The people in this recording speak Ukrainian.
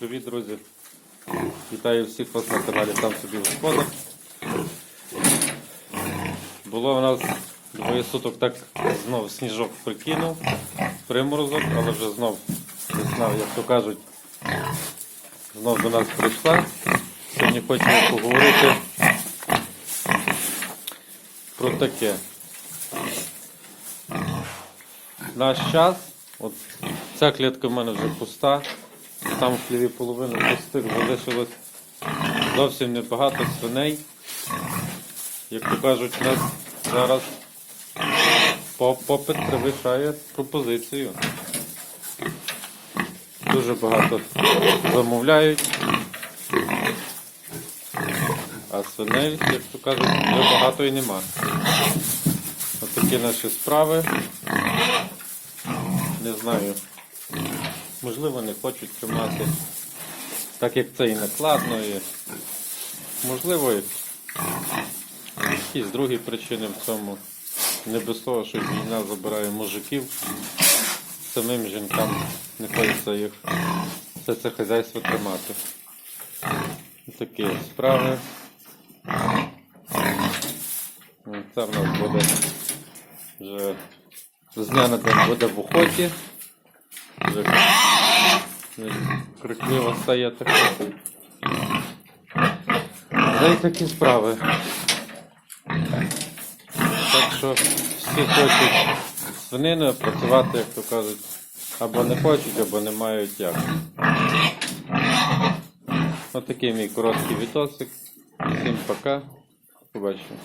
Привіт, друзі! Вітаю всіх вас на каналі Сам собі господар. Було у нас двоє суток так знов сніжок прикинув, приморозок, але вже знов весна, як то кажуть, знов до нас прийшла. Сьогодні хочемо поговорити про таке. Наш час, от ця клітка в мене вже пуста, там в хліві половину пустих залишилось зовсім небагато свиней. Як то кажуть, у нас зараз попит перевищає пропозицію. Дуже багато замовляють. А свиней, як то кажуть, багато і нема. Такі наші справи. Не знаю. Можливо, не хочуть тримати. Так як це і накладно, і можливо, якісь другі причини в цьому. Не без того, що війна забирає мужиків. Самим жінкам не хочеться їх все це хазяйство тримати. Такі справи. Це в нас буде вже з дня на день буде в охоті. Крикливо стає таке. Та й такі справи. Так що всі хочуть свининою працювати, як то кажуть, або не хочуть, або не мають як. Ось такий мій короткий відосик. Всім пока. Побачимо.